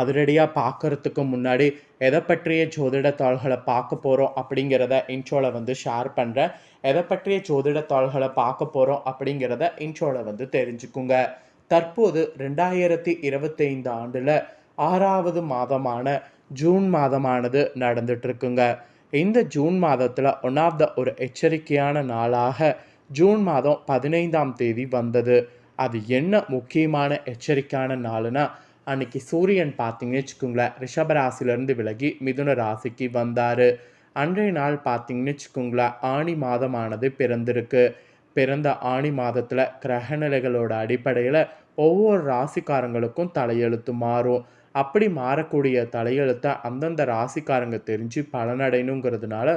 அதிரடியாக பார்க்கறதுக்கு முன்னாடி எதை பற்றிய ஜோதிட தாள்களை பார்க்க போகிறோம் அப்படிங்கிறத இன்ட்ரோவில் வந்து ஷேர் பண்ணுறேன் எதை பற்றிய ஜோதிட தாள்களை பார்க்க போகிறோம் அப்படிங்கிறத இன்ட்ரோவில் வந்து தெரிஞ்சுக்குங்க. தற்போது ரெண்டாயிரத்தி இருபத்தைந்து ஆண்டில் ஆறாவது மாதமான ஜூன் மாதமானது நடந்துட்டுருக்குங்க. இந்த ஜூன் மாதத்தில் ஒன் ஆஃப் த ஒரு எச்சரிக்கையான நாளாக ஜூன் மாதம் பதினைந்தாம் தேதி வந்தது. அது என்ன முக்கியமான எச்சரிக்கையான நாளுனா அன்னைக்கு சூரியன் பார்த்தீங்கன்னு வச்சுக்கோங்களேன் ரிஷப ராசிலேருந்து விலகி மிதுன ராசிக்கு வந்தார். அன்றைய நாள் பார்த்தீங்கன்னு வச்சுக்கோங்களேன் ஆணி மாதமானது பிறந்திருக்கு. பிறந்த ஆணி மாதத்தில் கிரகநிலைகளோட அடிப்படையில் ஒவ்வொரு ராசிக்காரங்களுக்கும் தலையெழுத்து மாறும். அப்படி மாறக்கூடிய தலையெழுத்தை அந்தந்த ராசிக்காரங்க தெரிஞ்சு பலனடையணுங்கிறதுனால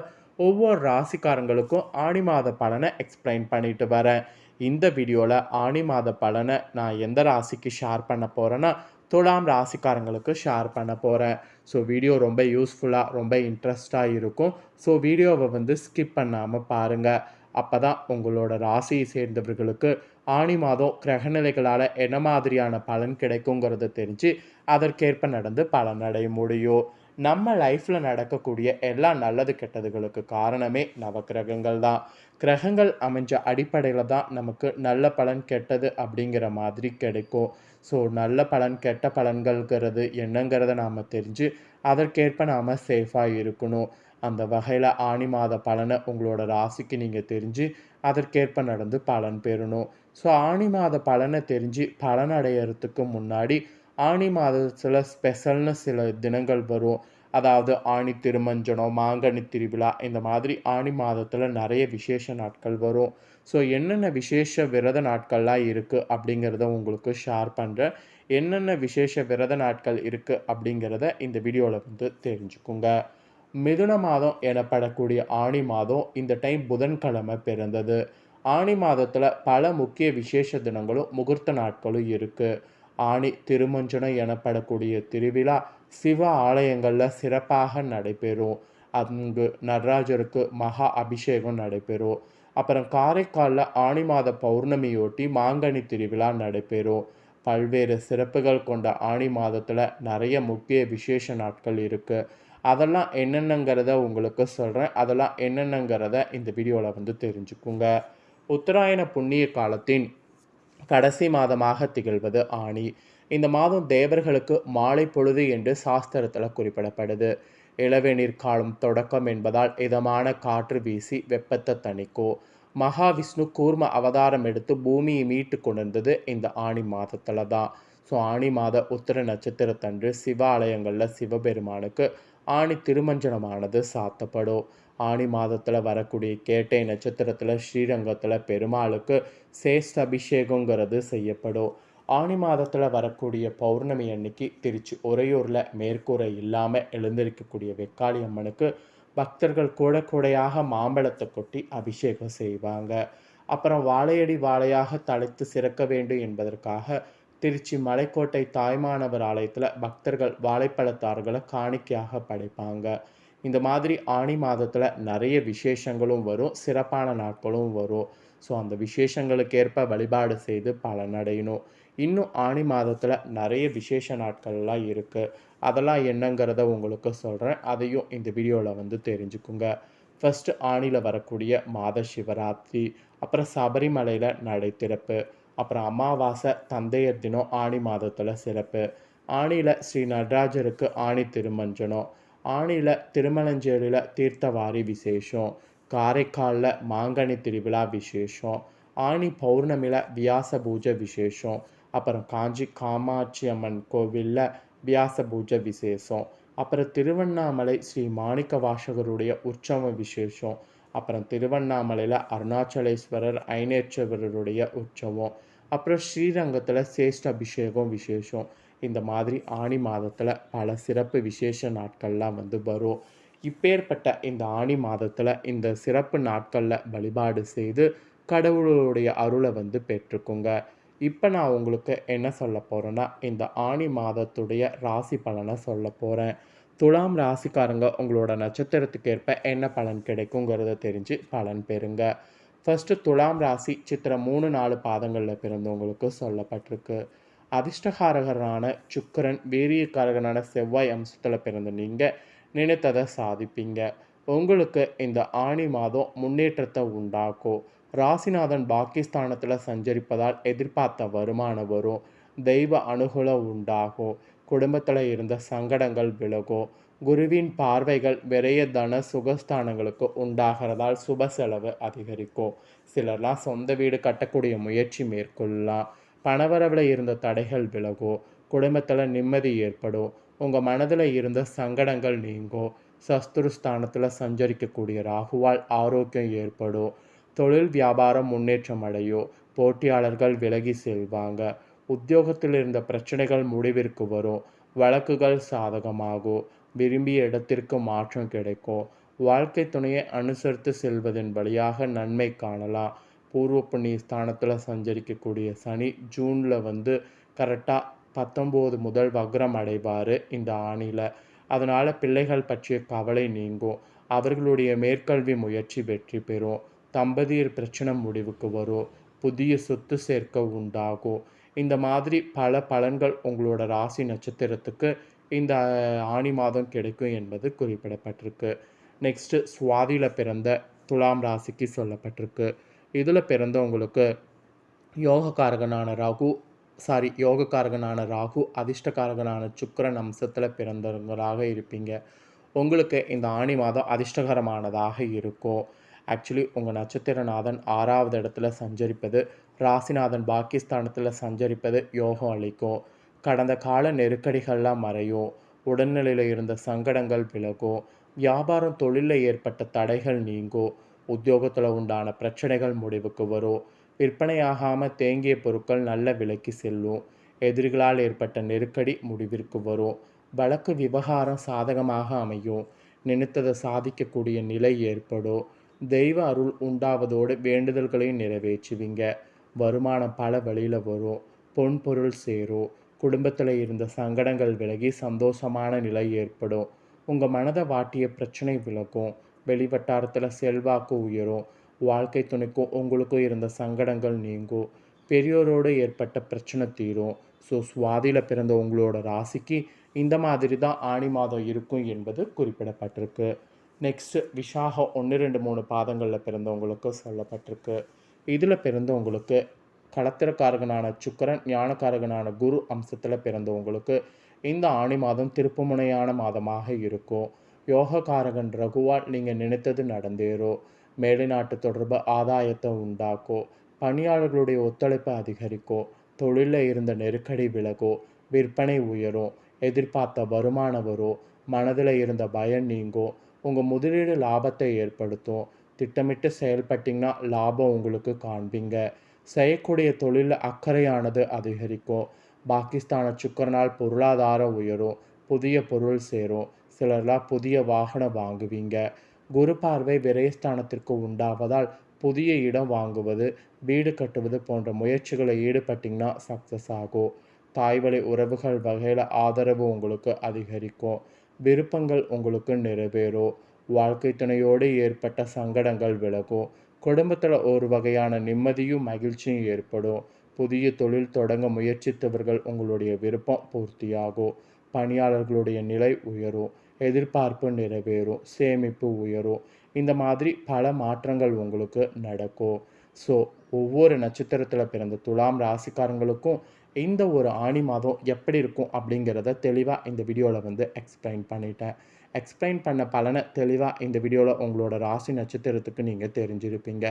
ஒவ்வொரு ராசிக்காரங்களுக்கும் ஆணி மாத பலனை எக்ஸ்பிளைன் பண்ணிட்டு வரேன். இந்த வீடியோவில் ஆணி மாத பலனை நான் எந்த ராசிக்கு ஷேர் பண்ண போகிறேன்னா துலாம் ராசிக்காரங்களுக்கு ஷேர் பண்ண போகிறேன் ஸோ வீடியோ ரொம்ப யூஸ்ஃபுல்லாக ரொம்ப இன்ட்ரெஸ்டாக இருக்கும். ஸோ வீடியோவை வந்து ஸ்கிப் பண்ணாமல் பாருங்கள் அப்போ தான் உங்களோட ராசியை சேர்ந்தவர்களுக்கு ஆணி மாதம் கிரகநிலைகளால் என்ன மாதிரியான பலன் கிடைக்குங்கிறத தெரிஞ்சு அதற்கேற்ப நடந்து பலனடைய முடியும். நம்ம லைஃப்பில் நடக்கக்கூடிய எல்லா நல்லது கெட்டதுகளுக்கு காரணமே நவக்கிரகங்கள் தான். கிரகங்கள் அமைஞ்ச அடிப்படையில் தான் நமக்கு நல்ல பலன் கெட்டது அப்படிங்கிற மாதிரி கிடைக்கும். ஸோ நல்ல பலன் கெட்ட பலன்கள்ங்கிறது என்னங்கிறத நாம் தெரிஞ்சு அதற்கேற்ப நாம் சேஃபாக இருக்கணும். அந்த வகையில் ஆணி மாத பலனை உங்களோட ராசிக்கு நீங்கள் தெரிஞ்சு அதற்கேற்ப நடந்து பலன் பெறணும். ஸோ ஆணி மாத பலனை தெரிஞ்சு பலன் அடையறதுக்கு முன்னாடி ஆணி மாதத்தில் ஸ்பெஷல்னு சில தினங்கள் வரும். அதாவது ஆணி திருமஞ்சனம் மாங்கனி திருவிழா இந்த மாதிரி ஆணி மாதத்தில் நிறைய விசேஷ நாட்கள் வரும். ஸோ என்னென்ன விசேஷ விரத நாட்கள்லாம் இருக்குது அப்படிங்கிறத உங்களுக்கு ஷேர் பண்ணுறேன் என்னென்ன விசேஷ விரத நாட்கள் இருக்குது அப்படிங்கிறத இந்த வீடியோவில் வந்து தெரிஞ்சுக்குங்க. மிதுன மாதம் எனப்படக்கூடிய ஆணி மாதம் இந்த டைம் புதன்கிழமை பிறந்தது. ஆணி மாதத்தில் பல முக்கிய விசேஷ தினங்களும் முகூர்த்த நாட்களும் இருக்குது ஆணி திருமஞ்சனம் எனப்படக்கூடிய திருவிழா சிவ ஆலயங்களில் சிறப்பாக நடைபெறும். அங்கு நடராஜருக்கு மகா அபிஷேகம் நடைபெறும். அப்புறம் காரைக்காலில் ஆணி மாத பௌர்ணமியொட்டி மாங்கனி திருவிழா நடைபெறும். பல்வேறு சிறப்புகள் கொண்ட ஆணி மாதத்தில் நிறைய முக்கிய விசேஷ நாட்கள் இருக்குது அதெல்லாம் என்னென்னங்கிறத உங்களுக்கு சொல்கிறேன் அதெல்லாம் என்னென்னங்கிறத இந்த வீடியோவில் வந்து தெரிஞ்சுக்குங்க. உத்தராயண புண்ணிய காலத்தின் கடைசி மாதமாக திகழ்வது ஆணி. இந்த மாதம் தேவர்களுக்கு மாலை பொழுது என்று சாஸ்திரத்தில் குறிப்பிடப்படுது. இளவேநீர் காலம் தொடக்கம் என்பதால் இதமான காற்று வீசி வெப்பத்தை தணிக்கோ. மகாவிஷ்ணு கூர்ம அவதாரம் எடுத்து பூமியை மீட்டு கொண்டிருந்தது இந்த ஆணி மாதத்தில் தான். ஸோ ஆணி மாத உத்திர நட்சத்திரத்தன்று சிவ ஆலயங்களில் சிவபெருமானுக்கு ஆணி திருமஞ்சனமானது சாத்தப்படும். ஆணி மாதத்தில் வரக்கூடிய கேட்டை நட்சத்திரத்தில் ஸ்ரீரங்கத்தில் பெருமாளுக்கு சேஷ்ட அபிஷேகங்கிறது செய்யப்படும். ஆணி மாதத்தில் வரக்கூடிய பௌர்ணமி அன்னைக்கு திருச்சி உறையூரில் மேற்கூரை இல்லாமல் எழுந்திருக்கக்கூடிய வெக்காளி அம்மனுக்கு பக்தர்கள் கூட கூடையாக மாம்பழத்தை கொட்டி அபிஷேகம் செய்வாங்க. அப்புறம் வாழையடி வாழையாக தலைத்து சிறக்க வேண்டும் என்பதற்காக திருச்சி மலைக்கோட்டை தாய்மானவர் ஆலயத்தில் பக்தர்கள் வாழைப்பழத்தார்களை காணிக்கையாக படைப்பாங்க. இந்த மாதிரி ஆணி மாதத்தில் நிறைய விசேஷங்களும் வரும் சிறப்பான நாட்களும் வரும். ஸோ அந்த விசேஷங்களுக்கேற்ப வழிபாடு செய்து பலனடையணும். இன்னும் ஆணி மாதத்தில் நிறைய விசேஷ நாட்கள்லாம் இருக்குது அதெல்லாம் என்னங்கிறத உங்களுக்கு சொல்கிறேன் அதையும் இந்த வீடியோவில் வந்து தெரிஞ்சுக்குங்க. ஃபஸ்ட்டு ஆணியில் வரக்கூடிய மாத சிவராத்திரி அப்புறம் சபரிமலையில் நடை திறப்பு அப்புறம் அமாவாசை தந்தையர் தினம் ஆணி மாதத்தில் சிறப்பு. ஆணியில் ஸ்ரீ நடராஜருக்கு ஆணி திருமஞ்சனம் ஆணியில் திருமலஞ்சேரியில் தீர்த்தவாரி விசேஷம் காரைக்காலில் மாங்கனி திருவிழா விசேஷம் ஆணி பௌர்ணமியில் வியாச பூஜை விசேஷம் அப்புறம் காஞ்சி காமாட்சி அம்மன் கோவிலில் வியாச பூஜை விசேஷம் அப்புறம் திருவண்ணாமலை ஸ்ரீ மாணிக்க வாசகருடைய உற்சவ விசேஷம் அப்புறம் திருவண்ணாமலையில் அருணாச்சலேஸ்வரர் ஐநேச்சவரருடைய உற்சவம் அப்புறம் ஸ்ரீரங்கத்தில் சேஷ்ட அபிஷேகம் விசேஷம் இந்த மாதிரி ஆணி மாதத்தில் பல சிறப்பு விசேஷ நாட்கள்லாம் வந்து வரும். இப்பேற்பட்ட இந்த ஆணி மாதத்தில் இந்த சிறப்பு நாட்களில் வழிபாடு செய்து கடவுளுடைய அருளை வந்து பெற்றுக்குங்க. இப்போ நான் உங்களுக்கு என்ன சொல்ல போகிறேன்னா இந்த ஆணி மாதத்துடைய ராசி பலனை சொல்ல போகிறேன் துலாம் ராசிக்காரங்க உங்களோட நட்சத்திரத்துக்கு ஏற்ப என்ன பலன் கிடைக்குங்கிறத தெரிஞ்சு பலன் பெறுங்க. ஃபஸ்ட்டு துலாம் ராசி சித்திரம் மூணு நாலு பாதங்களில் பிறந்தவங்களுக்கு சொல்லப்பட்டிருக்கு. அதிர்ஷ்டகாரகரான சுக்கிரன் வீரியக்காரகனான செவ்வாய் அம்சத்தில் பிறந்த நீங்கள் நினைத்ததை சாதிப்பீங்க. உங்களுக்கு இந்த ஆணி மாதம் முன்னேற்றத்தை உண்டாக்கும். ராசிநாதன் பாகிஸ்தானத்தில் சஞ்சரிப்பதால் எதிர்பார்த்த வருமானம் வரும். தெய்வ அனுகூலம் உண்டாகும். குடும்பத்தில் இருந்த சங்கடங்கள் விலகும். குருவின் பார்வைகள் விரைய தன சுகஸ்தானங்களுக்கு உண்டாகிறதால் சுப செலவு அதிகரிக்கும். சிலர்லாம் சொந்த வீடு கட்டக்கூடிய முயற்சி மேற்கொள்ளலாம். பணவரவில் இருந்த தடைகள் விலகும் குடும்பத்தில் நிம்மதி ஏற்படும் உங்கள் மனதில் இருந்த சங்கடங்கள் நீங்கும் சஸ்திருஸ்தானத்தில் சஞ்சரிக்கக்கூடிய ராகுவால் ஆரோக்கியம் ஏற்படும் தொழில் வியாபாரம் முன்னேற்றம் அடையும் போட்டியாளர்கள் விலகி செல்வாங்க உத்தியோகத்தில் இருந்த பிரச்சனைகள் முடிவிற்கு வரும் வழக்குகள் சாதகமாகும் விரும்பிய இடத்திற்கு மாற்றம் கிடைக்கும் வாழ்க்கை துணையை அனுசரித்து செல்வதன் வழியாக நன்மை காணலாம். பூர்வ புண்ணிய ஸ்தானத்தில் சஞ்சரிக்கக்கூடிய சனி ஜூனில் வந்து கரெக்டாக பத்தொம்போது முதல் வக்ரம் அடைவார் இந்த ஆணியில் அதனால் பிள்ளைகள் பற்றிய கவலை நீங்கும். அவர்களுடைய மேற்கல்வி முயற்சி வெற்றி பெறும். தம்பதியர் பிரச்சனை முடிவுக்கு வரும். புதிய சொத்து சேர்க்க உண்டாகும். இந்த மாதிரி பல பலன்கள் உங்களோட ராசி நட்சத்திரத்துக்கு இந்த ஆணி மாதம் கிடைக்கும் என்பது குறிப்பிடப்பட்டிருக்கு. நெக்ஸ்ட்டு சுவாதியில் பிறந்த துலாம் ராசிக்கு சொல்லப்பட்டிருக்கு. இதில் பிறந்தவங்களுக்கு யோகக்காரகனான ராகு சாரி யோகக்காரகனான ராகு அதிர்ஷ்டக்காரகனான சுக்கரன் அம்சத்தில் பிறந்தவங்களாக இருப்பீங்க. உங்களுக்கு இந்த ஆணி மாதம் அதிர்ஷ்டகரமானதாக இருக்கும். ஆக்சுவலி உங்கள் நட்சத்திரநாதன் ஆறாவது இடத்துல சஞ்சரிப்பது ராசிநாதன் பாகிஸ்தானத்தில் சஞ்சரிப்பது யோகம் அளிக்கும். கடந்த கால நெருக்கடிகள்லாம் மறையும். உடல்நிலையில் இருந்த சங்கடங்கள் விலகும். வியாபாரம் தொழிலில் ஏற்பட்ட தடைகள் நீங்கும். உத்தியோகத்தில் உண்டான பிரச்சனைகள் முடிவுக்கு வரும். விற்பனையாகாமல் தேங்கிய பொருட்கள் நல்ல விலைக்கு செல்லும். எதிரிகளால் ஏற்பட்ட நெருக்கடி முடிவிற்கு வரும். வழக்கு விவகாரம் சாதகமாக அமையும். நினைத்ததை சாதிக்கக்கூடிய நிலை ஏற்படும். தெய்வ அருள் உண்டாவதோடு வேண்டுதல்களையும் நிறைவேற்றுவீங்க. வருமானம் பல வழியில் வரும். பொன் பொருள் சேரும். குடும்பத்தில் இருந்த சங்கடங்கள் விலகி சந்தோஷமான நிலை ஏற்படும். உங்கள் மனதை வாட்டிய பிரச்சனை விலகும். வெளிவட்டாரத்தில் செல்வாக்கு உயரும். வாழ்க்கை துணைக்கும் உங்களுக்கும் இருந்த சங்கடங்கள் நீங்கும். பெரியோரோடு ஏற்பட்ட பிரச்சனை தீரும். ஸோ சுவாதியில் பிறந்த உங்களோட ராசிக்கு இந்த மாதிரி தான் ஆணி மாதம் இருக்கும் என்பது குறிப்பிடப்பட்டிருக்கு. நெக்ஸ்ட்டு விஷாக ஒன்று ரெண்டு மூணு பாதங்களில் பிறந்தவங்களுக்கு சொல்லப்பட்டிருக்கு. இதில் பிறந்தவங்களுக்கு களத்திரக்காரகனான சுக்கரன் ஞானக்காரகனான குரு அம்சத்தில் பிறந்தவங்களுக்கு இந்த ஆணி மாதம் திருப்புமுனையான மாதமாக இருக்கும். யோகக்காரகன் ரகுவால் நீங்கள் நினைத்தது நடந்தேறும் மேலைநாட்டு தொடர்பு ஆதாயத்தை உண்டாக்கும் பணியாளர்களுடைய ஒத்துழைப்பை அதிகரிக்கும் தொழிலில் இருந்த நெருக்கடி விலகோ? விற்பனை உயரும் எதிர்பார்த்த வருமானம் வரும் மனதில் இருந்த பயம் நீங்கும் உங்கள் முதலீடு லாபத்தை ஏற்படுத்தும். திட்டமிட்டு செயல்பட்டிங்கன்னா லாபம் உங்களுக்கு காண்பீங்க. செய்யக்கூடிய தொழிலில் அக்கறையானது அதிகரிக்கும். பாகிஸ்தானை சுக்கரனால் பொருளாதாரம் உயரும். புதிய பொருள் சேரும். சிலர்லாம் புதிய வாகனம் வாங்குவீங்க. குரு பார்வை விரயஸ்தானத்திற்கு உண்டாவதால் புதிய இடம் வாங்குவது வீடு கட்டுவது போன்ற முயற்சிகளை ஈடுபட்டிங்கன்னா சக்ஸஸ் ஆகும். தாய்வழி உறவுகள் வகையில் ஆதரவு உங்களுக்கு அதிகரிக்கும். விருப்பங்கள் உங்களுக்கு நிறைவேறும். வாழ்க்கை துணையோடு ஏற்பட்ட சங்கடங்கள் விலகும். குடும்பத்தில் ஒரு வகையான நிம்மதியும் மகிழ்ச்சியும் ஏற்படும். புதிய தொழில் தொடங்க முயற்சித்தவர்கள் உங்களுடைய விருப்பம் பூர்த்தியாகும். பணியாளர்களுடைய நிலை உயரும். எதிர்பார்ப்பு நிறைவேறும் சேமிப்பு உயரும். இந்த மாதிரி பல மாற்றங்கள் உங்களுக்கு நடக்கும். ஸோ ஒவ்வொரு நட்சத்திரத்தில் பிறந்த துலாம் ராசிக்காரங்களுக்கும் இந்த ஒரு ஆணி மாதம் எப்படி இருக்கும் அப்படிங்கிறத தெளிவாக இந்த வீடியோவில் வந்து எக்ஸ்பிளைன் பண்ணிட்டேன். எக்ஸ்பிளைன் பண்ண பலனை தெளிவாக இந்த வீடியோவில் உங்களோட ராசி நட்சத்திரத்துக்கு நீங்கள் தெரிஞ்சிருப்பீங்க.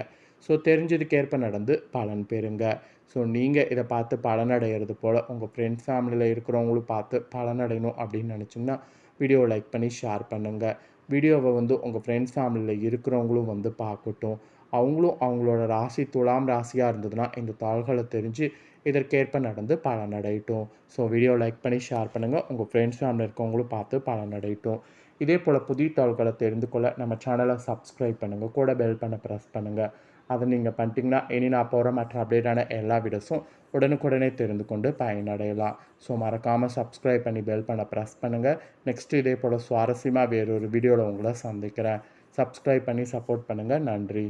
ஸோ தெரிஞ்சதுக்கேற்ப நடந்து பலன் பெறுங்க. ஸோ நீங்கள் இதை பார்த்து பலனடைகிறது போல் உங்கள் ஃப்ரெண்ட்ஸ் ஃபேமிலியில் இருக்கிறவங்களும் பார்த்து பலனடையணும் அப்படின்னு நினச்சிங்கன்னா வீடியோவை லைக் பண்ணி ஷேர் பண்ணுங்கள் வீடியோவை வந்து உங்கள் ஃப்ரெண்ட்ஸ் ஃபேமிலியில் இருக்கிறவங்களும் வந்து பார்க்கட்டும். அவங்களும் அவங்களோட ராசி துலாம் ராசியாக இருந்ததுன்னா இந்த தாள்களை தெரிஞ்சு இதற்கேற்ப நடந்து பலனடையட்டும். ஸோ வீடியோ லைக் பண்ணி ஷேர் பண்ணுங்கள் உங்கள் ஃப்ரெண்ட்ஸ் ஃபேமிலி இருக்கவங்களும் பார்த்து பலனடையட்டும். இதே போல் புதிய தாள்களை தெரிந்து கொள்ள நம்ம சேனலை சப்ஸ்கிரைப் பண்ணுங்கள் கூட பெல் பண்ண ப்ரெஸ் பண்ணுங்கள் அதை நீங்கள் பண்ணிட்டீங்கன்னா இனி நான் போகிற மற்ற அப்டேட்டான எல்லா வீடியோஸும் உடனுக்குடனே தெரிந்து கொண்டு பயனடையலாம். ஸோ மறக்காமல் சப்ஸ்கிரைப் பண்ணி பெல் பண்ண ப்ரெஸ் பண்ணுங்கள் நெக்ஸ்ட் இதே போல் சுவாரஸ்யமாக வேறொரு வீடியோவில் உங்களை சந்திக்கிறேன். சப்ஸ்கிரைப் பண்ணி சப்போர்ட் பண்ணுங்கள் நன்றி.